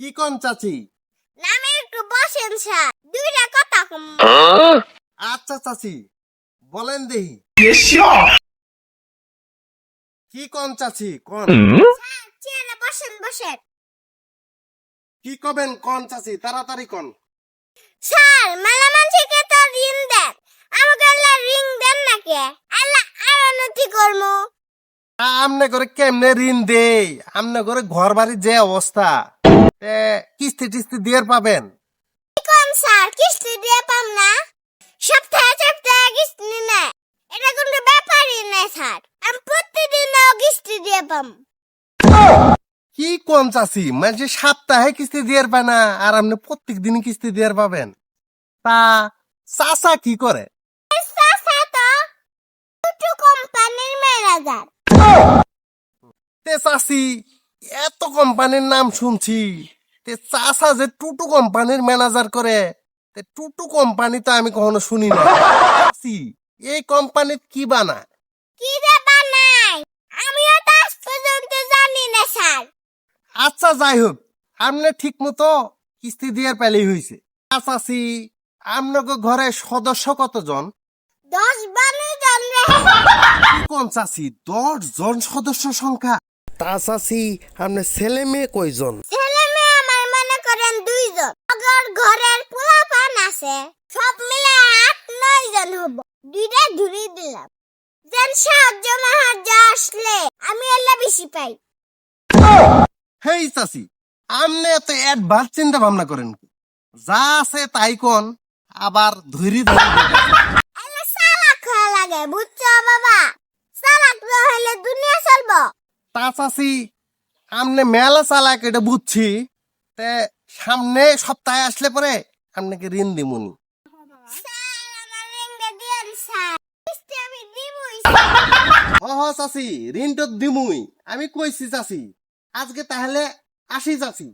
কি কন চাচি? নামে একটু বসেন স্যার। দুইটা কথা কম। আচ্ছা চাচি বলেন দেহি কি কোন চাচি কোন? স্যার চেয়ারে বসেন বসেন। কি কবেন কোন চাচি তাড়াতাড়ি কোন। স্যার মেলা মানুষকে তো ঋণ দেন। আমাকে আল্লাহ ঋণ দেন নাকি আল্লাহ আর উন্নতি করব আমনে করে কেমনে ঋণ দেই? আমনে করে ঘর বাড়ির যে অবস্থা। কিস্তি টিস্তি দিয়ে পাবেন। কোন স্যার? কিস্তি দিয়ে পাম না। সপ্তাহে সপ্তাহে কিস্তি নেয় এটা কিন্তু ব্যাপারই নয় স্যার। আমি প্রতিদিন কিস্তি দিয়ে পাম। কি কোন চাচি? মানে সপ্তাহে কিস্তি দিয়ে পায় না আর আপনি প্রত্যেক দিন কিস্তি দিয়ে পাবেন। তা চাচা কি করে? কোম্পানির ম্যানেজার। তে চাচি এত কোম্পানির নাম শুনছি। তে চাচা যে টুটু কোম্পানির ম্যানেজার করে তে টুটু কোম্পানি তো আমি কখনো শুনি না এই কোম্পানির কি বানায়? কি রে বানাই আমিও তো আজ পর্যন্ত জানি না স্যার। আচ্ছা যাই হোক আপনি ঠিক মতো কিস্তি দিয়ে পেলেই হয়েছে চাচি আপনাকে ঘরে সদস্য কতজন? দশ বারো জন কোন চাচি? দশ জন সদস্য সংখ্যা? তা চাচি আপনার ছেলে মেয়ে কয়জন? ছেলে মেয়ে আমার মনে করেন দুইজন। আগর ঘরের পোলা পান আছে। সব মিলে আট নয় জন হব। দুইটা ধুরি দিলাম। যেন সাহায্য মাহায্য আসলে আমি এলা বেশি পাই। হেই চাচি আপনি এত অ্যাডভান্স চিন্তা ভাবনা করেন? যা আছে তাই কোন আবার ধরি ধরি এলা চালাক হওয়া লাগে বুঝছ বাবা চালাক না হলে দুনিয়া চলবো তা চাচি আপনি মেলা চালাক এটা বুঝছি তে সামনে সপ্তাহে আসলে পরে আপনাকে ঋণ দিমুনি। হ হ চাচি ঋণ তো দিমুই। আমি কইছি চাচি আজকে তাহলে আসি চাচি।